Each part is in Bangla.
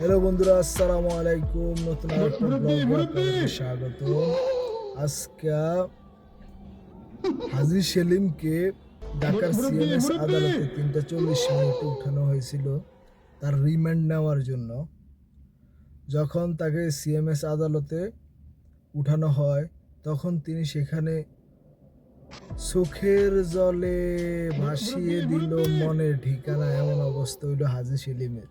হ্যালো বন্ধুরা আসসালামু আলাইকুম। নতুন স্বাগত। আজকে হাজি সেলিমকে ঢাকার সিএমএস আদালতে তিনটা চল্লিশ মিনিটে উঠানো হয়েছিল তার রিমান্ড নেওয়ার জন্য। যখন তাকে সিএমএস আদালতে উঠানো হয় তখন তিনি সেখানে চোখের জলে ভাসিয়ে দিল মনের ঠিকানা এমন অবস্থা হইল হাজি সেলিমের।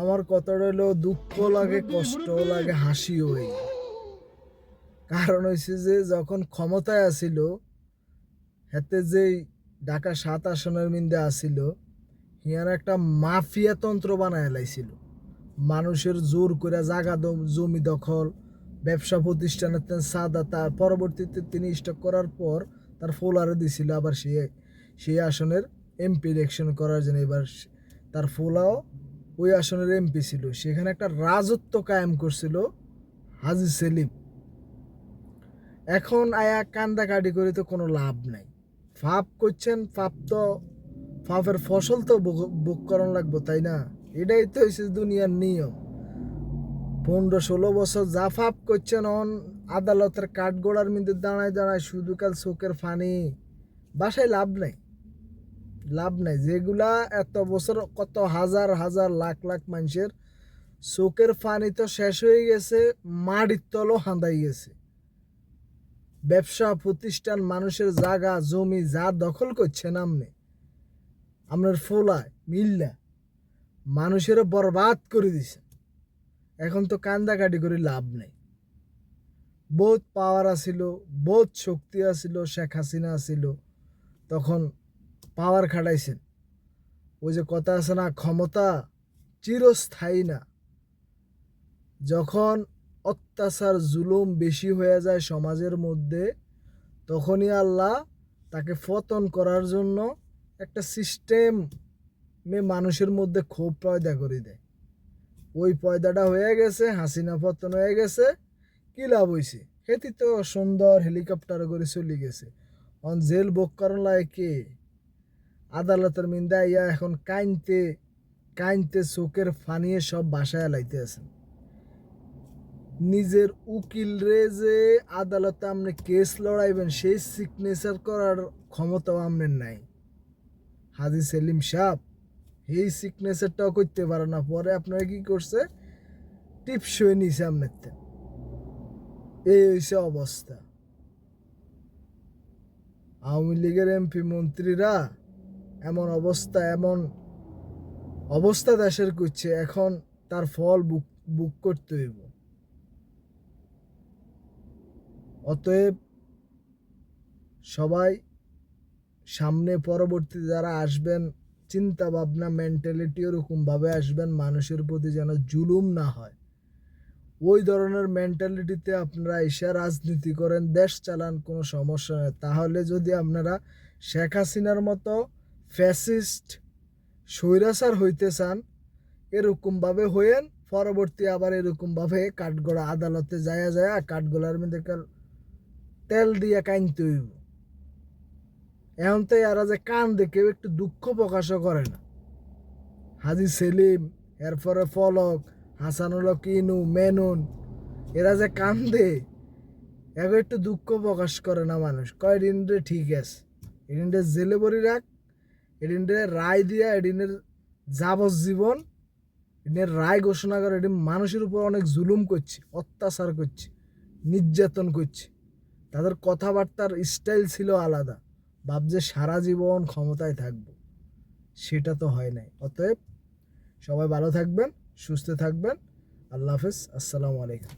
আমার কথা হলো দুঃখ লাগে, কষ্ট লাগে, হাসিও এই কারণ হয়েছে যে, যখন ক্ষমতায় আসিল, হাতে যে ঢাকা সাত আসনের মিন্দে আসিল, হিয়ার একটা মাফিয়া তন্ত্র বানায় লাইছিল। মানুষের জোর করে জাগা জমি দখল, ব্যবসা প্রতিষ্ঠানের সাদা, তার পরবর্তীতে তিনি স্টক করার পর তার ফোলারে দিছিল, আবার সে, সেই আসনের এমপি ইলেকশন করার জন্য এবার তার ফোলাও ওই আসনের এমপি ছিল। সেখানে একটা রাজত্ব কায়েম করছিল হাজি সেলিম। এখন আয়া কান্দাকাটি করে তো কোনো লাভ নাই। ফাপ করছেন, ফাপ তো, ফাপের ফসল তো বুক করান লাগবো, তাই না? এটাই তো হয়েছে দুনিয়ার নিয়ম। পনেরো ষোলো বছর যা ফাপ করছেন, অন আদালতের কাঠগোড়ার মধ্যে দাঁড়ায় দাঁড়ায় শুধু কাল চোখের ফানি বাসায় লাভ নাই। লাভ নাই। যেগুলা এত বছর কত হাজার হাজার, লাখ লাখ মানুষের চোখের পানি তো শেষ হয়ে গেছে, মাটির তলও হাঁদাই গেছে। ব্যবসা, প্রতিষ্ঠান, মানুষের জায়গা, জমি যা দখল করছেন আপনি আপনার ফোলায় মিল্লা মানুষের বরবাদ করে দিছে। এখন তো কান্দাকাটি করে লাভ নেই। বহুত পাওয়ার আছিল, বহুত শক্তি আছিল, শেখ হাসিনা আছিল, তখন পাওয়ার খাটাইছেন। ওই যে কথা আছে না, ক্ষমতা চিরস্থায়ী না। যখন অত্যাচার, জুলুম বেশি হয়ে যায় সমাজের মধ্যে, তখনই আল্লাহ তাকে পতন করার জন্য একটা সিস্টেম মে মানুষের মধ্যে ক্ষোভ পয়দা করে দেয়। ওই পয়দাটা হয়ে গেছে, হাসিনা পতন হয়ে গেছে, কি লাভ হয়েছে হেতি তো সুন্দর হেলিকপ্টার করে চলে গেছে। অন জেল বুক করার লাগে কে? আদালতের মিন্দা ইয়া এখন কাইনতে কাইনতে চোখের ফানিয়ে সব বাসায় লাইতে আছেন নিজের উকিল রে যে আদালতে আপনি কেস লড়াইবেন, সেই সিগনেচার করার ক্ষমতাও আপনার নাই। হাজি সেলিম সাহ এই সিগনেচারটাও করতে পারে না। পরে আপনারা কি করছে? টিপস হয়ে নিছে আপনার। এই হয়েছে অবস্থা। আওয়ামী লীগের এমপি মন্ত্রীরা এমন অবস্থা এমন অবস্থা দেশের করছে, এখন তার ফল বুক বুক করতে হইব। অতএব সবাই সামনে পরবর্তী যারা আসবেন চিন্তা ভাবনা মেন্টালিটি ওরকমভাবে আসবেন, মানুষের প্রতি যেন জুলুম না হয়। ওই ধরনের মেন্টালিটিতে আপনারা এসে রাজনীতি করেন, দেশ চালান, কোনো সমস্যা নেই। তাহলে যদি আপনারা শেখ হাসিনার মতো ফ্যাসিস্ট স্বৈরাচার হইতে চান, এরকমভাবে হইয়েন, পরবর্তী আবার এরকমভাবে কাঠগড়া আদালতে যায়া যায় কাঠগোলার মধ্যে তেল দিয়ে কাইনতে হইব। এখন তো এরা যে কান দেখে একটু দুঃখ প্রকাশও করে না। হাজি সেলিম, এরপরে ফলক, হাসানুল কিনু মেনুন, এরা যে কান্দে এখন একটু দুঃখ প্রকাশ করে না মানুষ। কয় দিন রে ঠিক আছে রে জেলে বরি রাখ এদিন রায় দিয়া এদিনের যাবজ্জীবন, এদিনের রায় ঘোষণা করে এদিন মানুষের উপর অনেক জুলুম করছে, অত্যাচার করছে, নির্যাতন করছে। তাদের কথাবার্তার স্টাইল ছিল আলাদা। বাপ ভাবছে সারা জীবন ক্ষমতায় থাকব, সেটা তো হয় নাই। অতএব সবাই ভালো থাকবেন, সুস্থ থাকবেন। আল্লাহ হাফেজ, আসসালামু আলাইকুম।